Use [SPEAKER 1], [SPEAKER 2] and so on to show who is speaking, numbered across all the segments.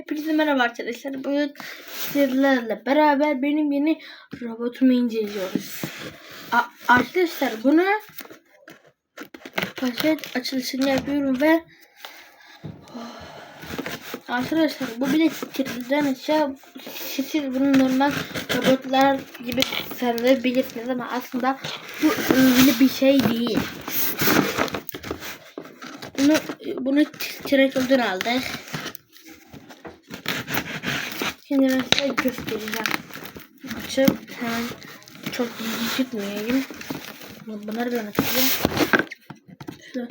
[SPEAKER 1] Hepinize merhaba arkadaşlar. Bugün sizlerle beraber benim yeni robotumu inceliyoruz. A- arkadaşlar bunu paket açılışını yapıyorum ve Arkadaşlar bu bir de stilden aşağı siz bunu normal robotlar gibi sanabilirsiniz ama aslında bu öyle bir şey değil. Bunu bunu Trekol'dan aldık. Şimdi ben göstereceğim. Açıp hemen çok ilgi tutmayayım. Bunları ben açacağım. Şu,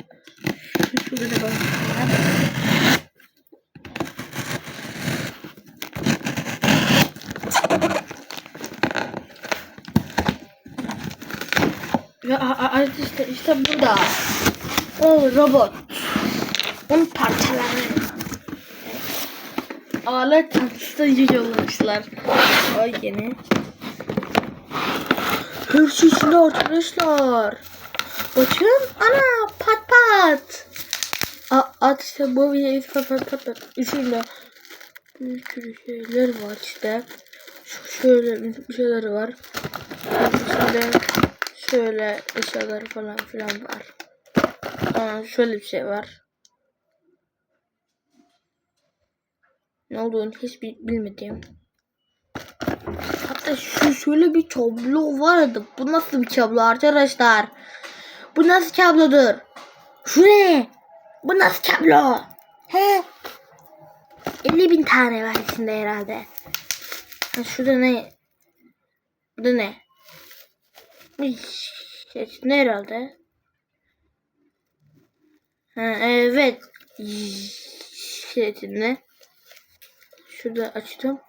[SPEAKER 1] şu şurada da bakacağım. Ve a- a- arkadaşlar işte burada. O robot. Onun parçaları. Alet tanıtıcı yollamışlar. Ay gene. Her şeysinde arkadaşlar. Bakın ana pat pat. A at işte bu videoyu pat pat pat pat. İçinde bir sürü şeyler var işte. Şu şöyle bir şeyler var. İçinde şöyle eşyalar falan filan var. Aa, şöyle bir şey var. Ne olduğunu hiç bil- bilmediğim. Hatta şu şöyle bir kablo vardı. Bu nasıl bir kablo arkadaşlar? Bu nasıl kablodur? Şu ne? Bu nasıl kablo? He? 50 bin tane var içinde herhalde. Ha, şurada ne? Bu da ne? Şey, ne herhalde? Ha, evet. Şeritinde. Şurada açtım.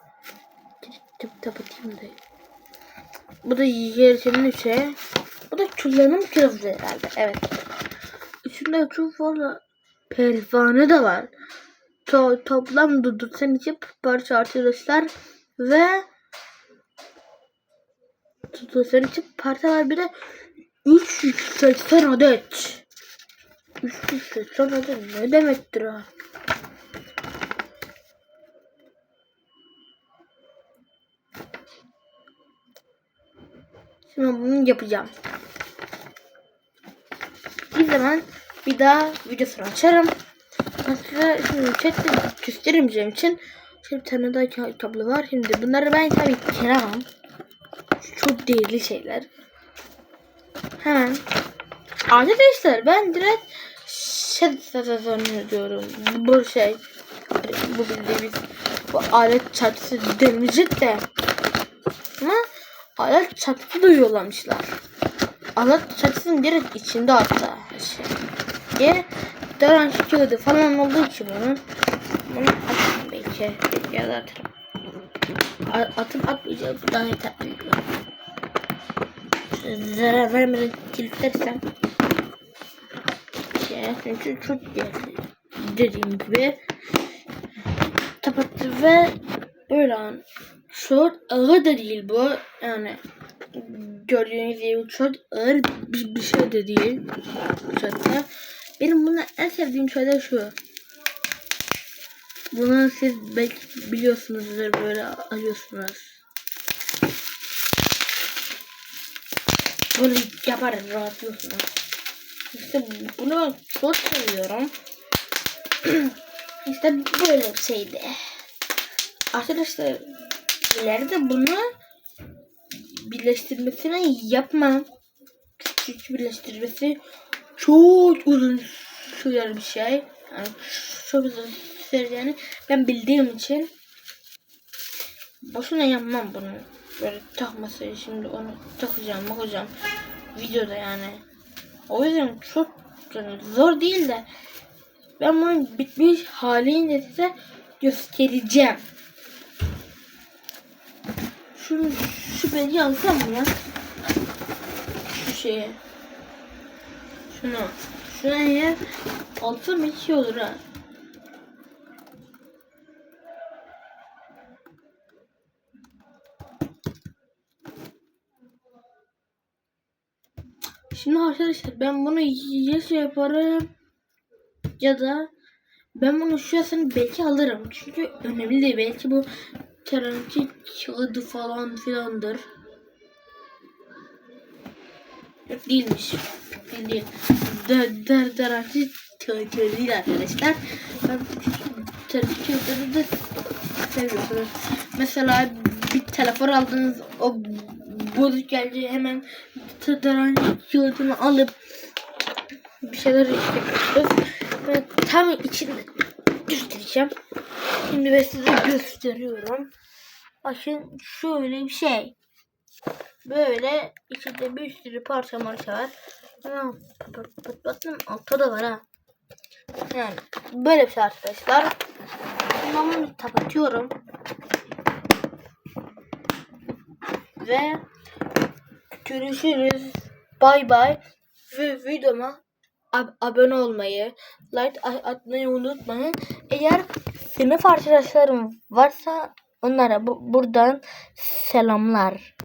[SPEAKER 1] Tıp kapatayım da. Bu da yerisinin şey. Bu da kullanım kılıfı herhalde. Evet. İçinde çok fazla pervane de var. To toplam durdursan için parça arkadaşlar ve durdursan için parça var bir de 380 adet. 380 adet ne demektir ha? Şimdi bunu yapacağım. Bir zaman bir daha videosunu açarım. Size şimdi chatte gösteremeyeceğim için şöyle tane daha ka- kablo var. Şimdi bunları ben tabii kıramam. Çok değerli şeyler. Hemen. Arkadaşlar ben direkt şey diyorum. Bu şey. Bu bildiğimiz bu alet çatısı demeyecek de. Ama alet çatısı da yollamışlar. Alet çatısının direkt içinde hatta. Şey. Diye Daran kağıdı falan olduğu için bunun bunu atayım belki ya da atarım. Atıp atmayacağım daha yeter. Zarar vermeden kilitlersem şey, çünkü çok. Dediğim gibi kapattı ve böyle an çok ağır da değil bu yani gördüğünüz gibi çok ağır bir, bir şey de değil zaten. Benim buna en sevdiğim şey de şu. Bunu siz belki biliyorsunuzdur böyle alıyorsunuz. Bunu yapar rahatlıyorsunuz. İşte bunu ben çok seviyorum. işte böyle bir şeydi. Arkadaşlar ileride bunu birleştirmesini yapmam. Küçük birleştirmesi çok uzun sürer bir şey. Yani çok uzun sürer yani. Ben bildiğim için boşuna yapmam bunu. Böyle takması şimdi onu takacağım bakacağım videoda yani. O yüzden çok yani zor değil de ben bunun bitmiş halini size göstereceğim. Şunu şu beni alsam mı ya? Şu şeye. Şunu. Eğer alsam hiç iyi olur ha. Şimdi arkadaşlar ben bunu ya şey yaparım ya da Ben bunu şurasını belki alırım. Çünkü önemli değil. Belki bu Terence kağıdı falan filandır. Değilmiş. Değil değil. Der, der, Terence kağıdı değil arkadaşlar. Ben Terence kağıdını da seviyorum. Mesela bir telefon aldınız o bozuk gelince hemen Terence kağıdını alıp bir şeyler. Ben tam içinde göstereceğim. Şimdi ben size gösteriyorum. Bakın şöyle bir şey. Böyle içinde bir sürü parça marça var. Patın altta da var ha. Yani böyle bir şey arkadaşlar. Bunu kapatıyorum. Ve görüşürüz. Bay bay. Ve videoma ab- abone olmayı, like atmayı unutmayın. Eğer sınıf arkadaşlarım varsa onlara bu- buradan selamlar.